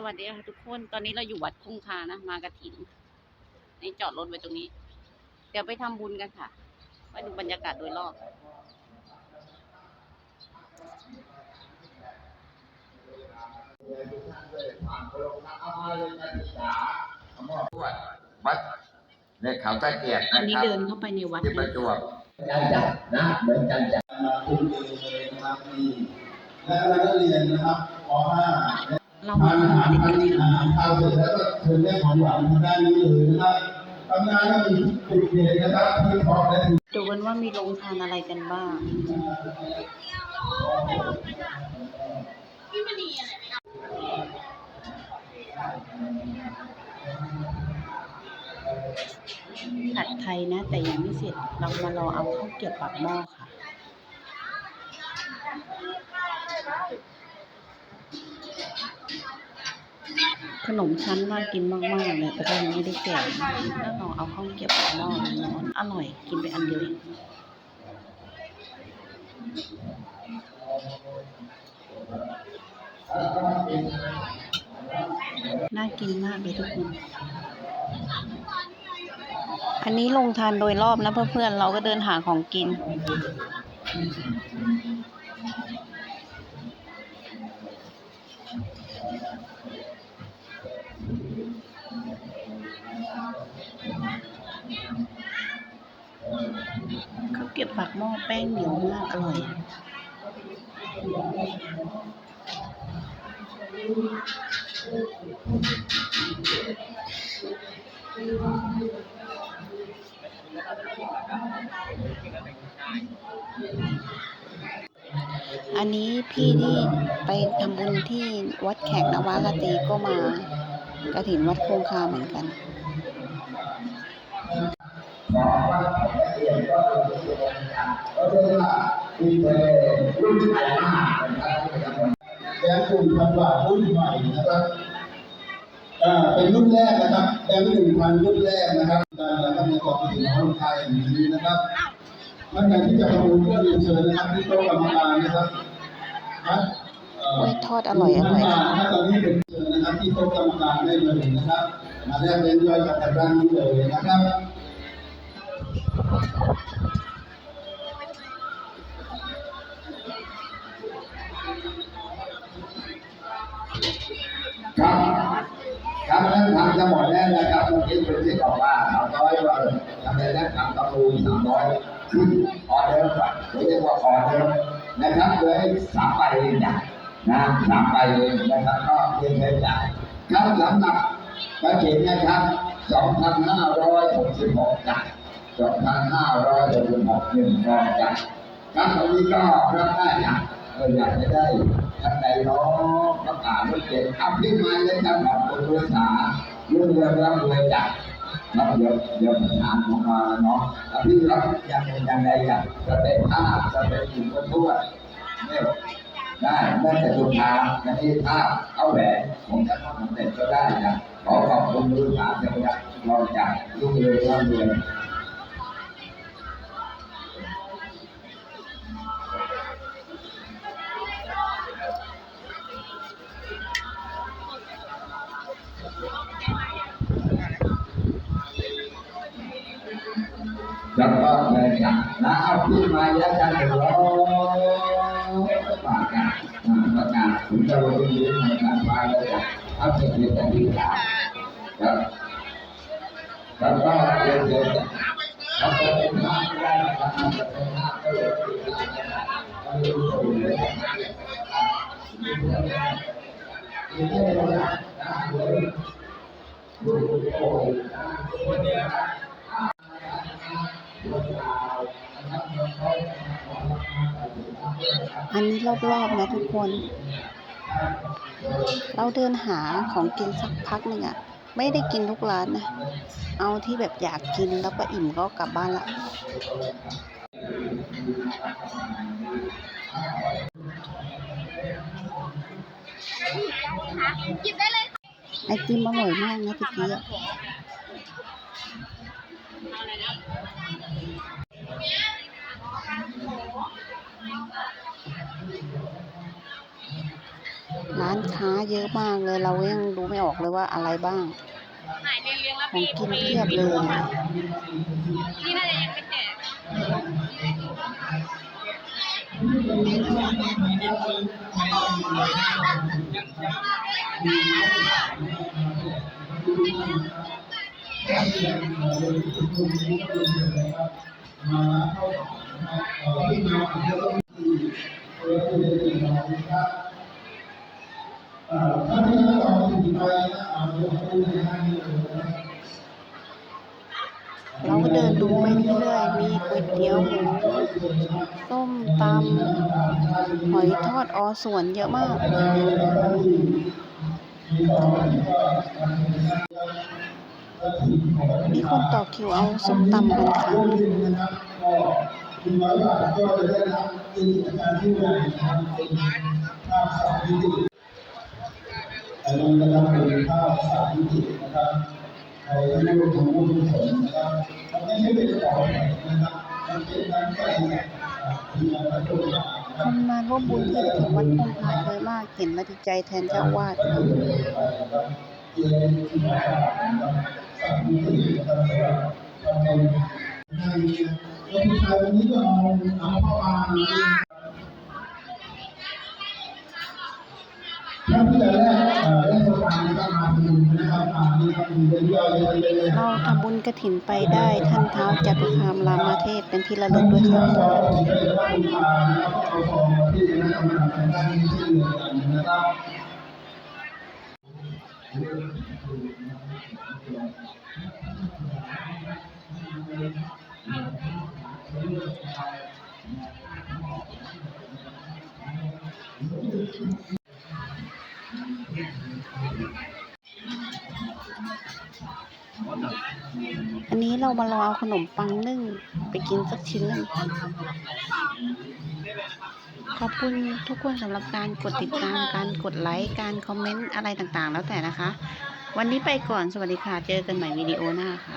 สวัสดีค่ะทุกคน ตอนนี้เราอยู่วัดคงคานะ มากระถินนี่จอดรถไว้ตรงนี้ เดี๋ยวไปทำบุญกันค่ะไปดูบรรยากาศโดยรอบวัดในเขาตะเกียบอันนะนี้ครับเดินเข้าไปในวัดที่ปเลระยจวบจันจับนะเหมือนจันจับมาคุณเองเลยนะครับนี่และคณะนักเรียนนะครับป .5 เราทานอาหารติดทานกันอาหารข้าวเสร็จแล้วก็เชิญแม่ของหวานทางด้านนี้เลยนะครับตำนานก็มีจุดเด่นนะครับที่พร้อมและถึงดูกันว่ามีโรงทานอะไรกันบ้างผัดไทยนะ แต่ยังไม่เสร็จเรามารอเอาข้าวเกี๊ยวปากหม้อค่ะ ขนมชั้นน่ากินมากๆเลยแต่ก็ยังไม่ได้แกะแล้วลองเอาข้าวเกรี๊ยวปากหม้อร้อนอร่อยกินไปอันเดียวเองน่ากินมากเลยทุกคน อันนี้ลงทานโดยรอบนะเพื่อนๆ เราก็เดินหาของกิน ขาวเก็บปากหม้อแป้งเหนียวมากอร่อยอันนี้พี่ที่ไปทำบุญที่วัดแขกนวากตีก็มากระถินวัดคงคาเหมือนกัน บอว่านักเรียนก็ก็เรียกว่ามีเทรุ่นใหม่มากนะครับแบงค์กลุ่มพันบาทรุ่นใหม่นะครับอ่าเป็นรุ่นแรกนะครับแบงค์หนึ่งพันรุ่นแรกนะครับการนะครับในกองทุนของไทยแห่งนี้นะครับท่านใดที่จะประมูลก็เรียนเชิญนะครับที่โต๊ะกรรมการนะครับทอดอร่อยอร่อยท่านประธานนะครับตอนนี้เป็นเชิญนะครับที่โต๊ะกรรมการได้เลยนะครับ มาแลกเป็นย่อยกับทางด้านนี้เลยนะครับ ครับครับนั่นทำจะหมดแล้วนะครับเมื่อกี้คุณที่บอกว่าสามร้อยวันทำไมแล้วทำตะปูสามร้อยขึ้นออเดอร์ก่อนเรียกว่าออเดอร์นะครับเลยสามไปเลยนะนะสามไปเลยนะครับก็เพียงแค่จ่ายครับสำหรับกระถิ่นนะครับสองพันห้าร้อยหกสิบหกบาท 2566หนึ่งรองจัดครับวันนี้ก็รับได้นะเราอยากจะได้ท่านใดร้องประกาศรถเก่งอัพขึ้มาเลยครับขอบคุษาเรื่องเรื่องรับเรือจัดรับเยอะเยอะประานของมาเนาะแล้พี่รับยังยังไงกันจะเป็นภาพจะเป็นสิ่งก็ทั่วนี่ได้แม้แต่สุภาพนะที่ภาพเอาแหวนผมจะทำสำเร็จก็ได้นะขอขอบคุณลูกหลาเจ้าหน้าที่ราจากรุ่งเรืองรับเรือ เลยจับแล้วเอาพี่มาแล้วกันเดี๋ยวเราประกาศกันอ่าประกาศถึงจะลงยืนในการมาเลยจ้ะเอาเสร็จเลยจะดีกว่าครับแล้วก็เดี๋ยวเดี๋ยวเราจะเป็นภาพไม่ได้นะครับจะเป็นภาก็เลยเอาดูดูเลยดูเลยดูเลยนะ อันนี้รอบๆนะทุกคน เราเดินหาของกินสักพักหนึ่งอะไม่ได้กินทุกร้านนะ เอาที่แบบอยากกินแล้วก็อิ่มก็กลับบ้านละ ไอติมอร่อยมากนะตะกี้อะ ร้านค้าเยอะมากเลย เรายังดูไม่ออกเลยว่าอะไรบ้าง ของกินเพียบเลยนี่น่าจะยังไม่แจกมาเข้า เอ่อที่มาของเรื่องที่เออคือในสิ่งของนะครับเอ่อถ้าที่เราเอาสิ่งไปนะเอาเรื่องที่ให้เราก็เดินดูไปเรื่อยๆมีก๋วยเตี๋ยวหมูส้มตำหอยทอดอส่วนเยอะมาก มีคนต่อคิวเอาส้มตำกันค่ะ คุณร้อยบาทก็จะได้รับเป็นกิจการที่ใหญ่นะครับเป็นภาพสามมิติอันนี้นะครับเป็นภาพสามมิตินะครับใครที่รู้ถึงผู้ที่สนะครับมันไม่ใช่เป็นของแข็งนะครับมันเป็นน้ำใจเนี่ยที่มาพัฒนาคนมาร่วมบุญที่ถึงวัดคงคายเยอะมากเห็นแล้วดีใจแทนเจ้าวาดค่ะ แล้วผู้ชายคนนี้ก็เอาเอาเข้ามาท่านที่จะแรกเอ่อได้สตางค์นะครับมาดูนะครับมาดูครับมีเยอยๆเลยเราทำบุญกระถินไปได้ท่านเท้าจัตุคามรามเทพเป็นที่ระลึกด้วยค่ะซองที่ได้รับบูชานะครับเอาซองที่คณะกรรมารด้านนี้ที่นนะครับอันนี้เรามารอเอาขนมปังนึ่งไปกินสักชิ้นหนึ่งขอบคุณทุกคนสำหรับการกดติดตามการกดไลค์การคอมเมนต์อะไรต่างๆ แล้วแต่นะคะ วันนี้ไปก่อนสวัสดีค่ะ เจอกันใหม่วิดีโอหน้าค่ะ